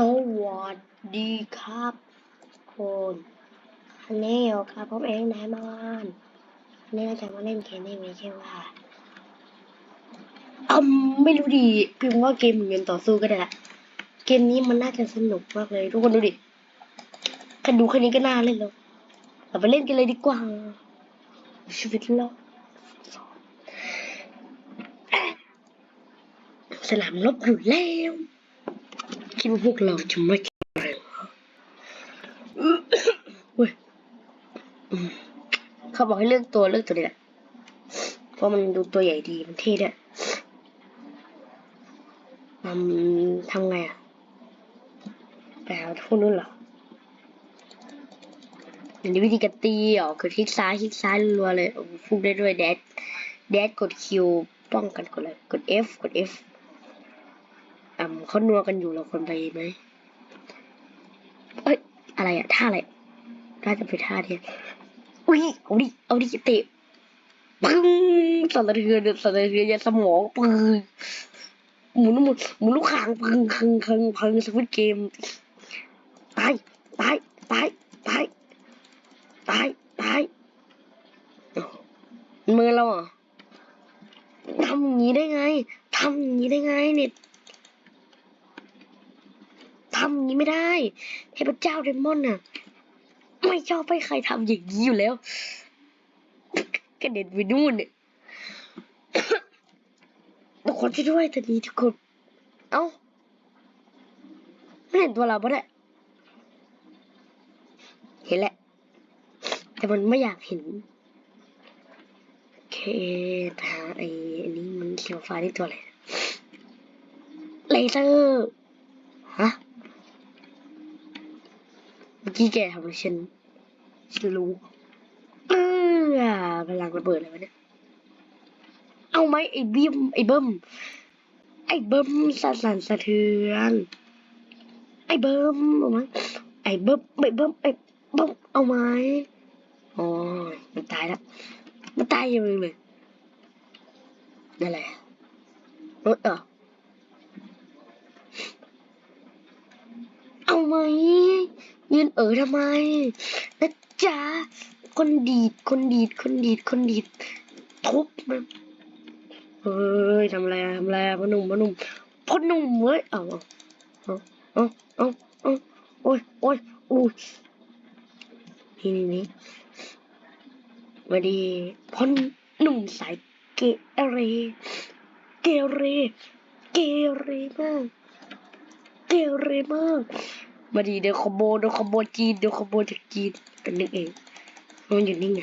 สวัสดีครับคุณอันนี้อยู่ครับผมเองนายมานวันนี้เราจะมาเล่นเกมนี้มีชื่อว่าอืมไม่รู้ดีพิมพ์ว่าเกมเหมือนต่อสู้ก็ได้ละเกมนี้มันน่าจะสนุกมากเลยทุกคนดูดิแค่ดูแค่นี้ก็น่าเล่นแล้วเราไปเล่นกันเลยดีกว่า ชีวิตเราสนามรบอยู่แล้ว คิดว่าพวกเราจะไม่แข็งแรงเว้ยเขาบอกให้เลือกตัวเลือกตัวนี้แหละ เพราะมันดูตัวใหญ่ดีมันเท่ด้วยมันทำไงอะแปลพวกนู้นเหรออันนี้วิธีการตีอ๋อคือคลิกซ้ายคลิกซ้ายรัวๆเลยโอ้โหฟุกได้ด้วยแดดแดดกดคิวป้องกันกดเลยกด F กด F อ่าเขานัวกันอยู่เราคนไปไหมเอ้ยอะไรอะท่าอะไรน่าจะเป็นท่าเดียอุ้ยเอาดิเอาดิเตะปึ้งสั่นสะเทือนสั่นสะเทือนยันสมองปึ้งหมุนหมุนหมุนลูกคางปึ้งคึงคึงพึงสวิตเกมตายตายตายตายตายตายมือเราอะทำอย่างนี้ได้ไงทำอย่างนี้ได้ไงเนี่ย ทำอย่างนี้ไม่ได้เทพเจ้าเดมอนน่ะ ไม่ชอบให้ใครทำอย่างนี้อยู่แล้วกระเด็นไปนู่นเนี่ยทุกคนช่วยด้วยตอนนี้ทุกคน เอ้า ไม่เห็นตัวเราปะเนี่ยเห็นแหละ แต่มันไม่อยากเห็นโอเคทาไอ้อันนี้มันเขียวฟ้าที่ตัวอะไรเลเซอร์ฮะ มื่อกี้แกทำอะไรฉันฉันรู้เออพลังระเบิดอะไรวะเนี่ย เอาไหมไอ้บิ้มไอ้เบิ้มไอ้เบิ้มสั่นสั่นสะเทือนไอ้เบิ้มเอาไหมไอ้เบิ้มไอ้เบิ้มไอ้เบิ้มเอาไหมโอ้ยมันตายแล้วมันตายยังไงเลยนั่นแหละเออเออ เอาไหม ยืนเออทำไมนะจ๊ะคนดีดคนดีดคนดีดคนดีดทุบมันเฮ้ยทำอะไรทำอะไรพ่อหนุ่มพ่อหนุ่มพ่อหนุ่มเว้ยเอาเอาเอาเอาเอาโอ้ยโอ้ยโอ้ยนี่นี่นี่มาดีพ่อหนุ่มสายเกเรเกเรเกเรมาก เกเรมาก มาดีเดี๋ยวคอมโบเดี๋ยวคอมโบจีนเดี๋ยวคอมโบจากจีนกันนึกเองมันอยู่นี่ไง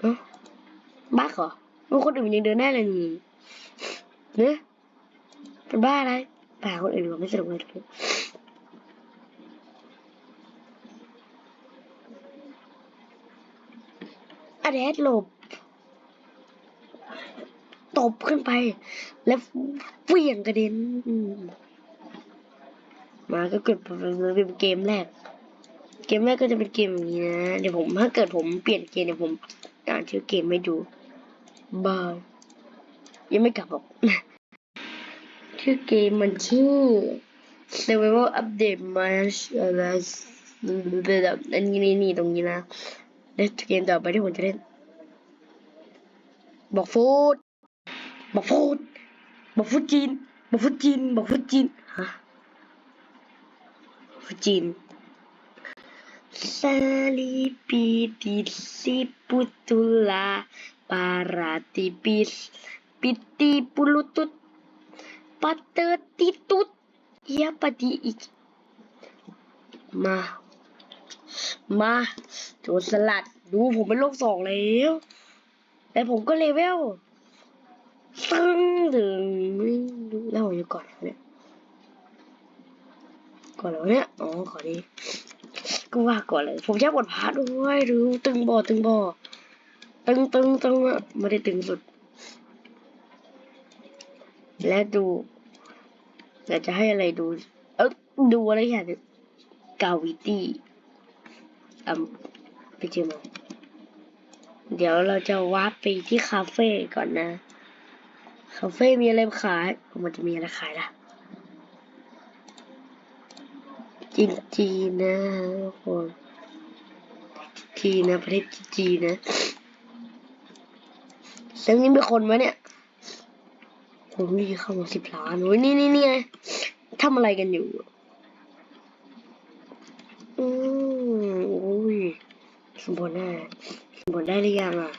เอ้าบ้าเหรอมันคนอื่นยังเดินได้เลยนี่เนี่ยเป็นบ้าอะไรป่าคนอื่นมันไม่สนุกเลยอะแดดหลบ ตบขึ้นไป แล้วเวี่ยงกระเด็นมาก็เกิดเป็นเกมแรก เกมแรกก็จะเป็นเกมอย่างนี้นะ เดี๋ยวผมถ้าเกิดผมเปลี่ยนเกมเดี๋ยวผมอ่านชื่อเกมให้ดูบายยังไม่กลับหรอกชื่อเกมมันชื่อ Survival Update มาอะไรแบบอันนี้นี่นี่ตรงนี้นะแล้วเกมต่อไปที่ผมจะเล่นบอกฟูด บอกฟูดบอกฟูดจีนบอกฟูดจีนบอกฟูดจีนฮะจีนซาลิปิดิสิปุตุลาปาราติปิสปิติปุลุตุตปัตเตติตุตยาปฏิอีกมามาโจรสลัด ดูผมเป็นโลกสองแล้ว แต่ผมก็เลเวล ซึ่งถึงแล้วอยู่ก่อนเนี่ย ก่อนแล้วเนี่ย อ๋อ ขอดีก็ว่าก่อนเลย ผมชอบบทพาร์ทด้วยดูตึงบ่อตึงบ่อตึงตึงตึงอะไม่ได้ตึงสุด และดูอยากจะให้อะไรดู เออดูอะไรอย่างนี้กาวิตี้อ่าไปเจอมาเดี๋ยวเราจะวาร์ปไปที่คาเฟ่ก่อนนะาเฟ่มีอะไรขาย มันจะมีอะไรขายล่ะจีนจีนะทุกคนจีนะประเทศจีนนะซึ่งนี่เป็นคนไหมเนี่ยผมนี่เข้ามาสิบล้านโอ้ยนี่นี่นี่ไงทำอะไรกันอยู่ อืมโอ้ยสมบูรณ์ได้สมบูรณ์ได้หรือยังอะ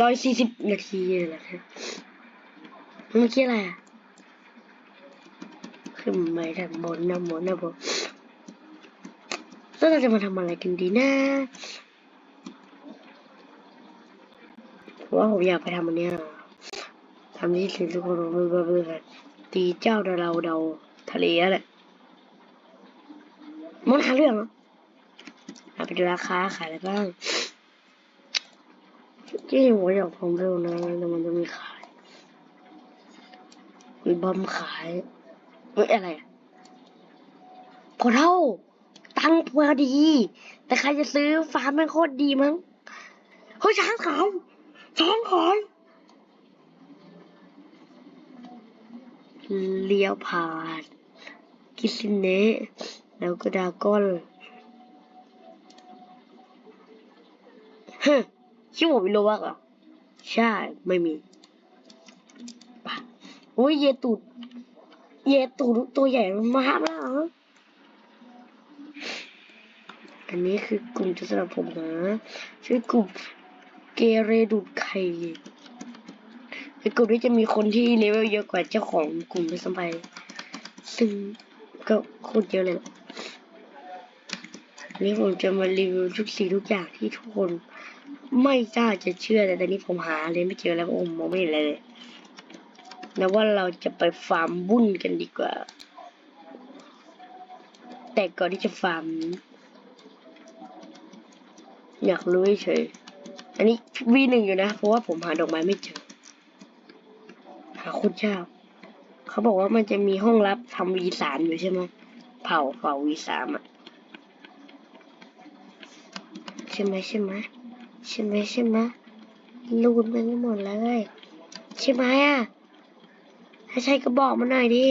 ร้อยสี่สิบนาทีเลยนะครับเมื่อกี้อะไรอะขึ้นไปด้านบนนะบนนะบนแล้วเราจะมาทำอะไรกันดีนะว่าผมอยากไปทำอันเนี้ยทำที่สิ่งทุกคนรู้เบื่อตีเจ้าเราเดาทะเลอะแหละมันหาเรื่องหรอเอาไปดูราคาขายอะไรบ้าง ที่หัวอยากผมเร็วนะแล้วมันจะมีขายมีบอมขายเอ้ยอะไรพอเท่า ตังค์พอดี แต่ใครจะซื้อฟาร์มไม่งโคตรดีมั้งเฮ้ยช้างขายช้างขายเลี้ยวผ่านกิซินเนะแล้วก็ดาก้อนฮะ ชื่อผมไม่รู้ว่าเหรอ ใช่ ไม่มีปะโอ้ยเยตูด เยตูดตัวใหญ่มากแล้วเหรออันนี้คือกลุ่มจุดสำหรับผมนะชื่อกลุ่มเกเรดูดไข่ในกลุ่มนี้จะมีคนที่เลเวลเยอะกว่าเจ้าของกลุ่มด้วยซ้ำไปซึ่งก็โคตรเยอะเลยอันนี้ผมจะมารีวิวทุกสิ่งทุกอย่างที่ทุกคน ไม่น่าจะเชื่อแต่ตอนนี้ผมหาเลยไม่เจอแล้วผมมองไม่เห็นะไรเลยแล้วว่าเราจะไปฟาร์มบุ้นกันดีกว่า แต่ก่อนที่จะฟาร์ม อยากรู้เฉย อันนี้วีหนึ่งอยู่นะ เพราะว่าผมหาดอกไม้ไม่เจอ หาคุณเจ้า เขาบอกว่ามันจะมีห้องลับทำวีสามอยู่ใช่ไหมเผาเผาวีสามอะใช่ไหมใช่ไหม ใช่ไหมใช่ไหมลูดมันไม่หมดเลยใช่ไหมอะถ้าใช่ก็บอกมาหน่อยดิ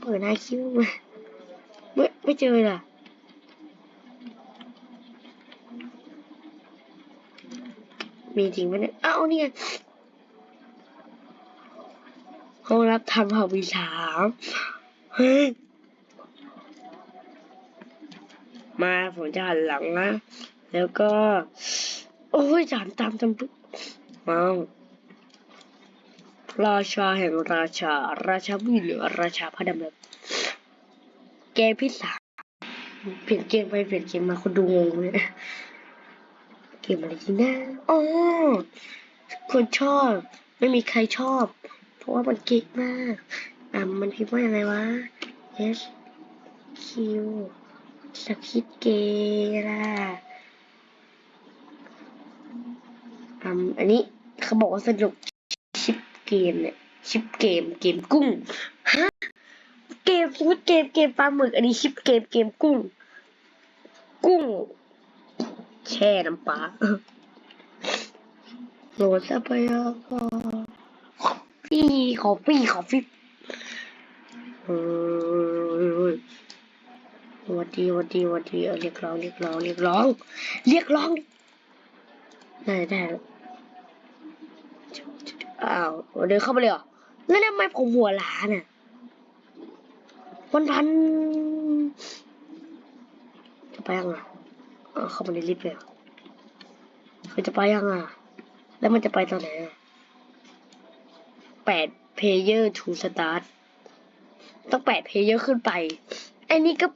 เปิดหน้าคิ้วมาไม่ไม่เจอล่ะมีจริงไหมเนี่ยอ้าวนี่ไงห้องรับทำเผ่าวีสามเฮ้ยมาผมจะหันหลังนะ แล้วก็ โอ้ยจานตามจำปุ๊บมาราชาแห่งราชา ราชาบุญหรือราชาพระดำเนินเกมพิศาจเปลี่ยนเกมไปเปลี่ยนเกมมาคนดูงงเลยเกมอะไรที่น่าอ๋อคนชอบ ไม่มีใครชอบ เพราะว่ามันเก่งมาก อะมันพิมพ์ว่ายังไงวะ S Q สคิดเกล่ะ อันนี้เขาบอกว่าสนุกชิปเกมเนี่ยชิปเกมเกมกุ้งฮะเกมสมมติเกมเกมปลาหมึกอันนี้ชิปเกมเกมกุ้ง กุ้ง แช่น้ำปลาโหลดซะไปอะพี่ขอพี่ขอพี่เออวัดดีวัดดีวัดดีเรียกร้องเรียกร้องเรียกร้องเรียกร้องได้ได้ อ้าวเดินเข้าไปเลยเหรอแล้วทำไมผมหัวล้านอะวันพันจะไปยังอะเข้ามาในลิฟต์เลยเขาจะไปยังอะ แล้วมันจะไปตอนไหนอะแปดเพลเยอร์ทูสตาร์ทต้องแปดเพลเยอร์ขึ้นไปไอ้นี่ก็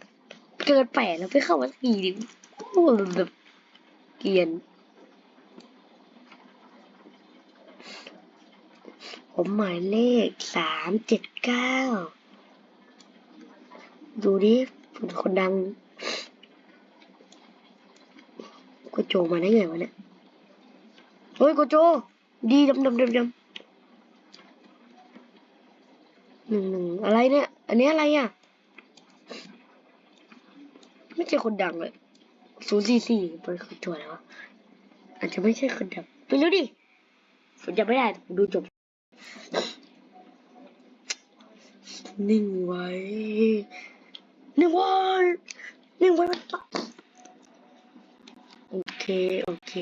เกินแปดแล้วไปเข้ามาสี่ดิโอ้แบบเกียน ผมหมายเลขสามเจ็ดเก้าดูดิผมเป็นคนดังโกโจมาได้ไงวะเนี่ยเฮ้ยโกโจ ดีดำดำดำดำหนึ่งหนึ่งอะไรเนี่ย อันนี้อะไรอะ ไม่ใช่คนดังเลยศูนย์สี่สี่เป็นคนตัวแล้วะอาจจะไม่ใช่คนดังไม่รู้ดิผมจำไม่ได้ผมดูจบ นิ่งไว้ นิ่งไว้ นิ่งไว้มันตโอเค โอเค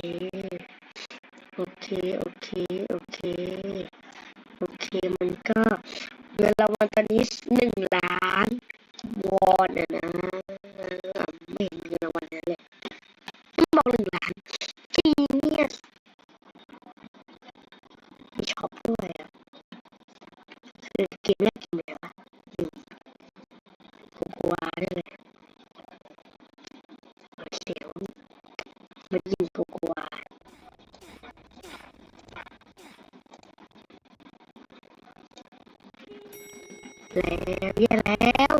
โอเค โอเค โอเค โอเค มันก็เงลาวัลตอนนี้หนึ่งล้า แล้วแย่แล้ว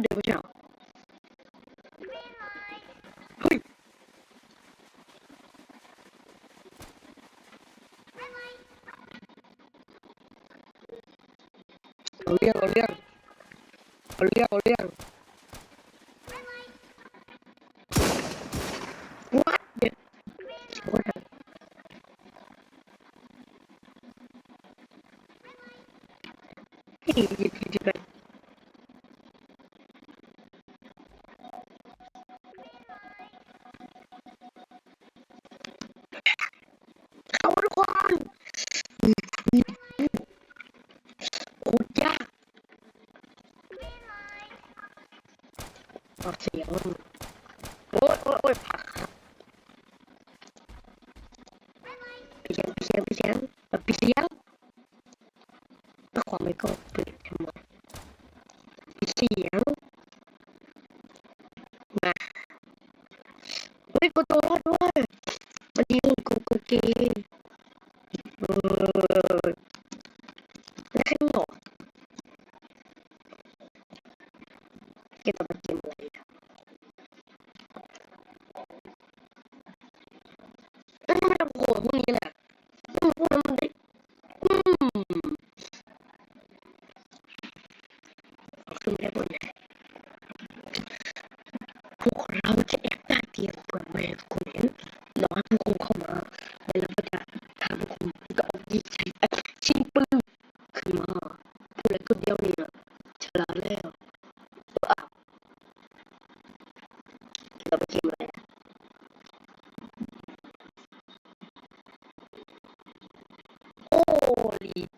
对不起，对，嘿，我亮，好亮，好亮，好亮。de pedir 听友里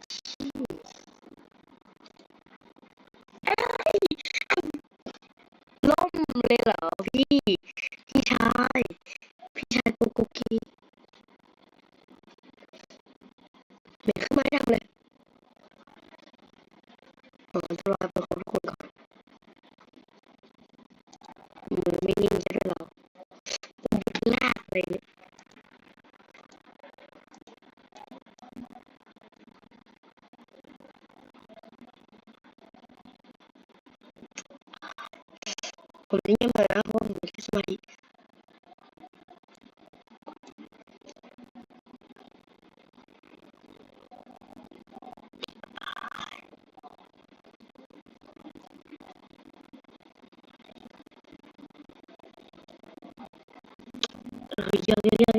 rivière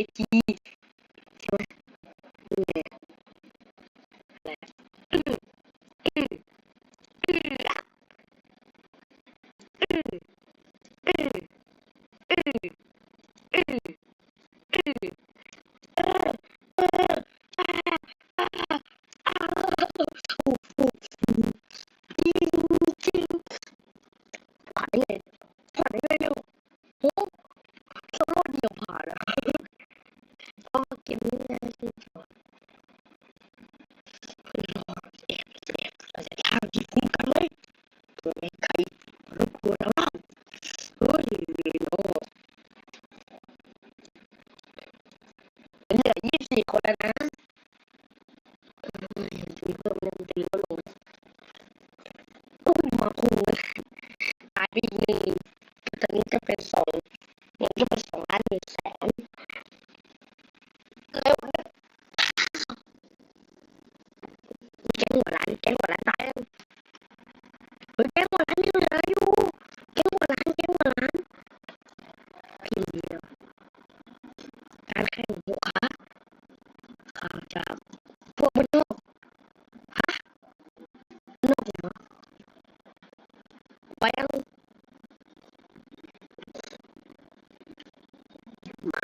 อก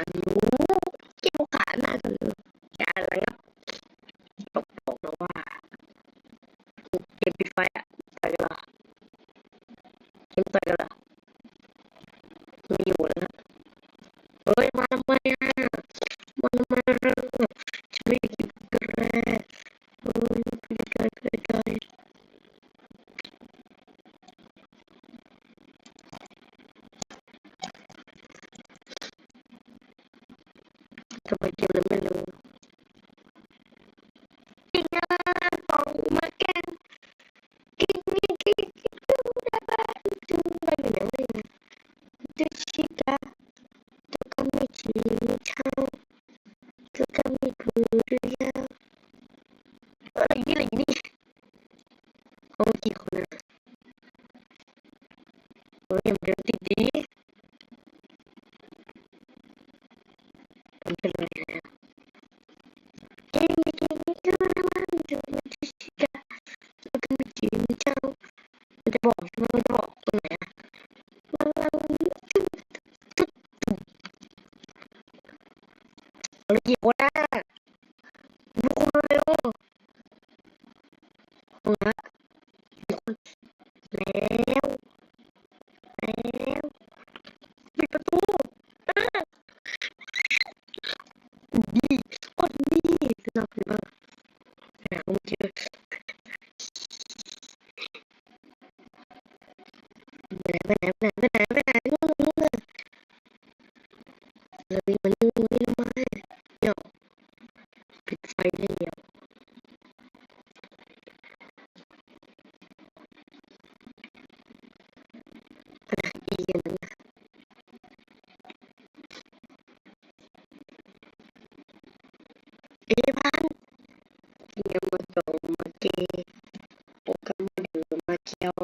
ม จุ๊บ แ like you. know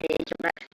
diyecekler